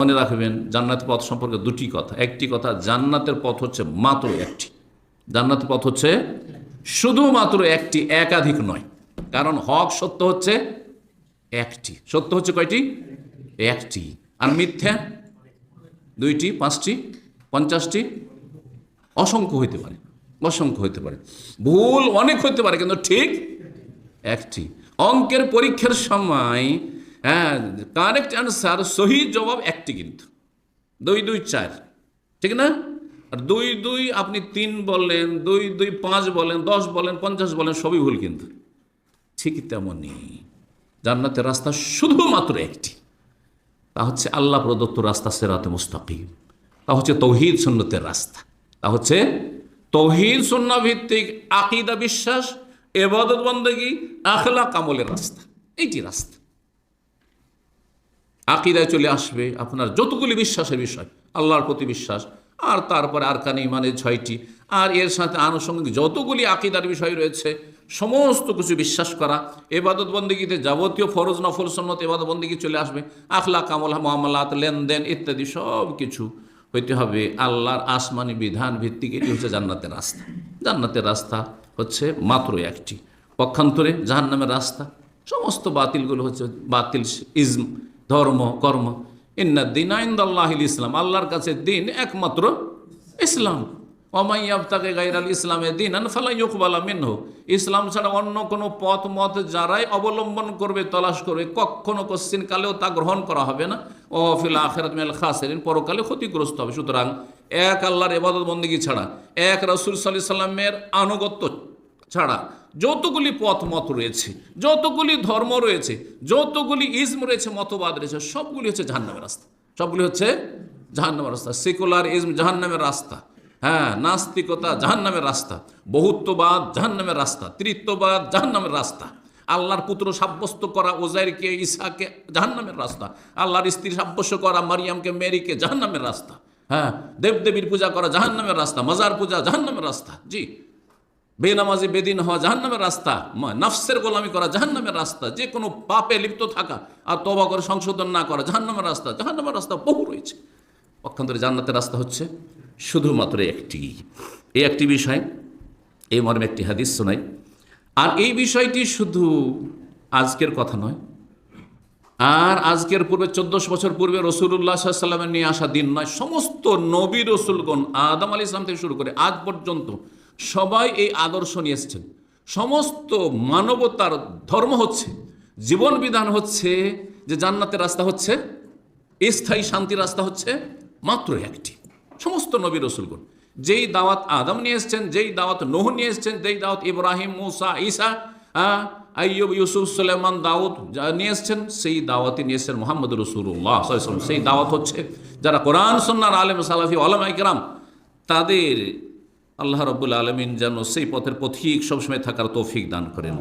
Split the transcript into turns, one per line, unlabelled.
মনে রাখবেন জান্নাতের পথ সম্পর্কে দুটি কথা। একটি কথা, জান্নাতের পথ হচ্ছে মাত্র একটি। জান্নাতের পথ হচ্ছে শুধুমাত্র একটি, একাধিক নয়। কারণ হক সত্য হচ্ছে একটি। সত্য হচ্ছে কয়টি? একটি। আর মিথ্যা দুইটি, পাঁচটি, পঞ্চাশটি? অসংখ্য হইতে পারে। অসংখ্য হইতে পারে। ভুল অনেক হইতে পারে, কিন্তু ঠিক একটি। অঙ্কের পরীক্ষার সময় হ্যাঁ কারেক্ট অ্যান্সার সহি জবাব একটি কিন্তু। দুই দুই, চার। ঠিক না? আর দুই দুই আপনি তিন বললেন দুই দুই, পাঁচ বলেন, দশ বলেন, পঞ্চাশ বলেন, সবই ভুল কিন্তু। ঠিক তেমনই জান্নাতের রাস্তা শুধুমাত্র একটি। তা হচ্ছে আল্লাহ প্রদত্ত রাস্তা সেরাতে মুস্তাকিম। তা হচ্ছে তৌহিদ সুন্নতের রাস্তা। তা হচ্ছে তৌহিদ সুন্না ভিত্তিক আকিদা বিশ্বাস, এবাদত বন্দগি আখলা কামলের রাস্তা। এইটি রাস্তা। আকিদায় চলে আসবে আপনার যতগুলি বিশ্বাসের বিষয়, আল্লাহর প্রতি বিশ্বাস, আর তারপরে আর কানে ইমানের ছয়টি, আর এর সাথে আনুষঙ্গিক যতগুলি আকিদার বিষয় রয়েছে, সমস্ত কিছু বিশ্বাস করা, এবাদত বন্দিগিতে যাবতীয় ফরজ, নফল, সন্নত, এবাদত বন্দিগি চলে আসবে আখলা কামল মামলাত, লেনদেন ইত্যাদি সব কিছু হইতে হবে আল্লাহর আসমানি বিধান ভিত্তিক, এটি হচ্ছে জান্নাতের রাস্তা। জান্নাতের রাস্তা হচ্ছে মাত্র একটি। পক্ষান্তরে জাহান্নামের রাস্তা, সমস্ত বাতিলগুলো হচ্ছে বাতিল, ইজম ধর্ম, কর্ম। ইন্না দিন আইন্দাল্লাহিল ইসলাম। আল্লাহর কাছে দিন একমাত্র ইসলাম। অমাইয়াব তাকে গাইরাল ইসলামের দিন ফালা ইকবালা মিনহ। ইসলাম ছাড়া অন্য কোনো পথ, মত যারাই অবলম্বন করবে, তলাশ করবে, কখনো কশ্চিন কালেও তা গ্রহণ করা হবে না। ও ফিল আখেরাত মেল খাসেরিন পরকালে ক্ষতিগ্রস্ত হবে। সুতরাং এক আল্লাহর এবাদত বন্দী ছাড়া, এক রসুল সাল্লাহ সাল্লামের আনুগত্য ছাড়া যতগুলি পথ মত রয়েছে যতগুলি ধর্ম রয়েছে যতগুলি ইজম রয়েছে মতবাদ রয়েছে সবগুলি হচ্ছে জাহান্নামের রাস্তা সবগুলি হচ্ছে জাহান্নামের রাস্তা সেকুলার ইজম জাহান্নামের রাস্তা হ্যাঁ নাস্তিকতা জাহান্নামের রাস্তা বহুত্ববাদ জাহান্নামের রাস্তা তৃত্ববাদ জাহান্নামের রাস্তা আল্লাহর পুত্র সাব্যস্ত করা ওজাইরকে ঈসাকে জাহান্নামের রাস্তা আল্লাহর স্ত্রী সাব্যস্ত করা মারিয়ামকে মেরিকে জাহান্নামের রাস্তা হ্যাঁ দেবদেবীর পূজা করা জাহান্নামের রাস্তা মাজার পূজা জাহান্নামের রাস্তা জি বেনামাজি, বেদিন হওয়া জাহান্নামের রাস্তা নফসের গোলামি করা জাহান্নামের রাস্তা, যে কোনো পাপে লিপ্ত থাকা আর তবা করে সংশোধন না করা জাহান্নামের রাস্তা জাহান্নামের রাস্তা বহু রয়েছে। পক্ষান্তরে জান্নাতের রাস্তা হচ্ছে শুধুমাত্র একটি। এই একটি বিষয়, এই মর্মে একটি হাদিস শোনাই। আর এই বিষয়টি শুধু আজকের কথা নয়, আর আজকের পূর্বে চোদ্দশো বছর পূর্বে রসুল্লাহ সাল্লামের নিয়ে আসা দিন নয়, সমস্ত নবী রসুলগণ, আদম আলী ইসলাম থেকে শুরু করে আজ পর্যন্ত সবাই এই আদর্শ নিয়ে এসছেন। সমস্ত মানবতার ধর্ম হচ্ছে, জীবন বিধান হচ্ছে যে জান্নাতের রাস্তা হচ্ছে, স্থায়ী শান্তির রাস্তা হচ্ছে মাত্র একটি। সমস্ত নবী রসুলগণ, যেই দাওয়াত আদম নিয়ে এসছেন, যেই দাওয়াত নোহ নিয়ে এসছেন, যেই দাওয়াত Ibrahim, Musa, Isa Ayub, Yusuf Sulaiman Daud যা নিয়ে এসছেন, সেই দাওয়াতে নিয়ে এসছেন মোহাম্মদ রসুল্লাহ সেই দাওয়াত হচ্ছে যারা কোরআন সন্ন্যার আলেম, সালাফি আলম ইকরাম তাদের আল্লাহ রবুল আলমিন যেন সেই পথের পথিক সবসময় থাকার তৌফিক দান করেন।